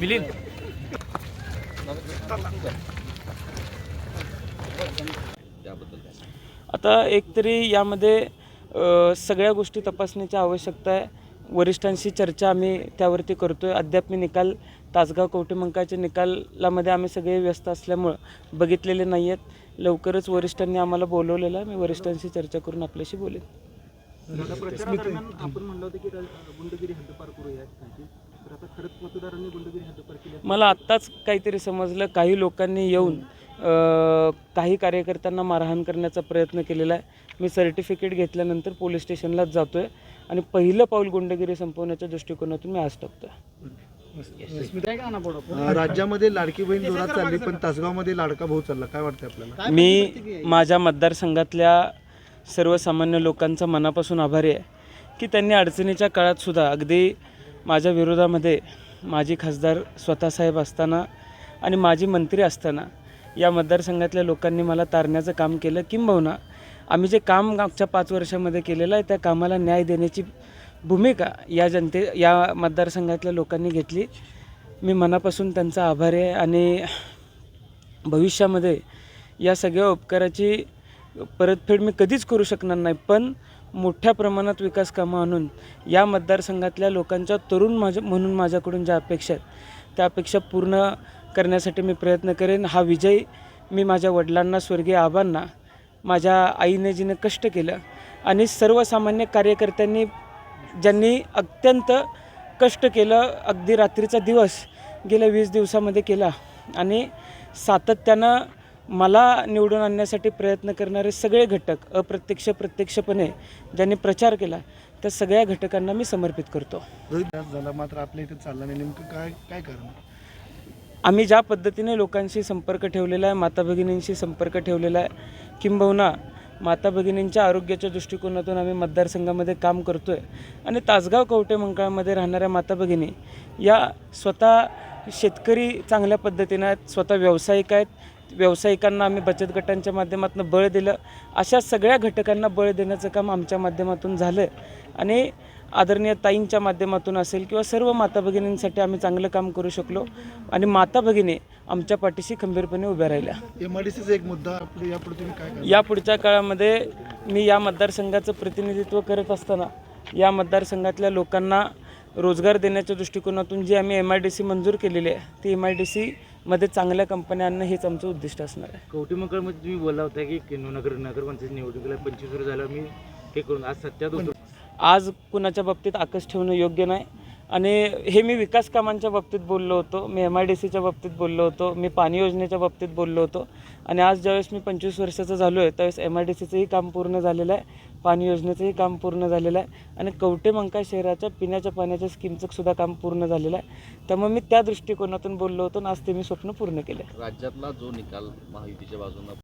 मिलिंद. आता एकतरी यामध्ये सगळ्या गोष्टी तपासण्याची आवश्यकता आहे. वरिष्ठांशी चर्चा आम्ही त्यावरती करतो आहे अद्याप मी निकाल तासगाव कवटेमंकाच्या निकालामध्ये आम्ही सगळे व्यस्त असल्यामुळं बघितलेले नाही आहेत लवकरच वरिष्ठांनी आम्हाला बोलवलेलं आहे. मी वरिष्ठांशी चर्चा करून आपल्याशी बोलेन. आपण म्हणलं होतं की मला आत्ताच काहीतरी समजलं. काही लोकांनी येऊन काही कार्यकर्त्यांना मारहाण करण्याचा प्रयत्न केलेला आहे. मी सर्टिफिकेट घेतल्यानंतर पोलीस स्टेशनलाच जातो आहे आणि पहिलं पाऊल गुंडगिरी संपवण्याच्या दृष्टिकोनातून मी आज टाकतो राज्यामध्ये लाडकी बहीण जोरात चालली पण तासगावमध्ये लाडका भाऊ चालला. काय वाटतं आपल्याला? मी माझ्या मतदारसंघातल्या सर्वसामान्य लोकांचा मनापासून आभारी आहे की त्यांनी अडचणीच्या काळातसुद्धा अगदी माझ्या विरोधामध्ये माजी खासदार स्वतःसाहेब असताना आणि माजी मंत्री असताना या मतदारसंघातल्या लोकांनी मला तारण्याचं काम केलं. किंबहुना आम्ही जे काम मागच्या पाच वर्षामध्ये केलेलं आहे त्या कामाला न्याय देण्याची भूमिका या जनते या मतदारसंघातल्या लोकांनी घेतली. मी मनापासून त्यांचा आभारी आहे आणि भविष्यामध्ये या सगळ्या उपकाराची परतफेड मी कधीच करू शकणार नाही पण मोठ्या प्रमाणात विकास कामं आणून या मतदारसंघातल्या लोकांच्या तरुण माझ्या म्हणून माझ्याकडून ज्या अपेक्षा आहेत त्या अपेक्षा पूर्ण करण्यासाठी मी प्रयत्न करेन. हा विजय मी माझ्या वडिलांना स्वर्गीय आबांना माझ्या आईने जिने कष्ट केलं आणि सर्वसामान्य कार्यकर्त्यांनी ज्यांनी अत्यंत कष्ट केलं अगदी रात्रीचा दिवस गेल्या वीस दिवसामध्ये केला आणि सातत्यानं मला निवडून आणण्यासाठी प्रयत्न करणारे सगळे घटक अप्रत्यक्ष प्रत्यक्षपणे ज्यांनी प्रचार केला त्या सगळ्या घटकांना मी समर्पित करतो. झाला मात्र आपल्या इथे चालला नाही. नेमकं काय काय कारण? आम्ही ज्या पद्धतीने लोकांशी संपर्क ठेवलेला आहे माता भगिनींशी संपर्क ठेवलेला आहे किंबहुना माता भगिनींच्या आरोग्याच्या दृष्टिकोनातून आम्ही मतदारसंघामध्ये काम करतो आहे आणि तासगाव कवटे मंकाळामध्ये राहणाऱ्या माता भगिनी या स्वतः शेतकरी चांगल्या पद्धतीनं आहेत स्वतः व्यावसायिक आहेत व्यावसायिकांना आम्ही बचत गटांच्या माध्यमातून बळ दिलं. अशा सगळ्या घटकांना बळ देण्याचं काम आमच्या माध्यमातून झालं. आणि आदरणीय ताईंच्या माध्यमातून असेल किंवा सर्व माता भगिनींसाठी आम्ही चांगलं काम करू शकलो. आणि माता भगिनी आमच्या पाठीशी खंबीरपणे उभ्या राहिल्या. एम आय डी सीचा एक मुद्दा आपल्या यापुढे तुम्ही काय करणार? या पुढच्या काळामध्ये मी या मतदारसंघाचं प्रतिनिधित्व करत असताना या मतदारसंघातल्या लोकांना रोजगार देण्याच्या दृष्टिकोनातून जी आम्ही एम आय डी सी मंजूर केलेली आहे ती एम आय डी सीमध्ये चांगल्या कंपन्या आणणं हेच आमचं उद्दिष्ट असणार आहे. कवठेमंकाळमध्ये तुम्ही बोलला होता की नगर नगरपंचायत निवडणुकीला पंचवीस वर्ष झालं मी हे करून आज सत्यात होतो. आज कुणाच्या बाबतीत आकस ठेवणं योग्य नाही. आणि हे मी विकास कामांच्या बाबतीत बोललो होतो मी एम आय डी सीच्या बाबतीत बोललो होतो मी पाणी योजनेच्या बाबतीत बोललो होतो. आणि आज ज्यावेळेस मी पंचवीस वर्षाचा झालो आहे त्यावेळेस एम आय डी सीचंही काम पूर्ण झालेलं आहे. पाणी योजनेचंही काम पूर्ण झालेलं आहे. आणि कवटेमंका शहराच्या पिण्याच्या पाण्याच्या स्कीमचं सुद्धा काम पूर्ण झालेलं आहे. त्यामुळे मी त्या दृष्टिकोनातून बोललो होतो आणि आज ते मी स्वप्न पूर्ण केलं. राज्यातला जो निकाल महायुतीच्या बाजूनं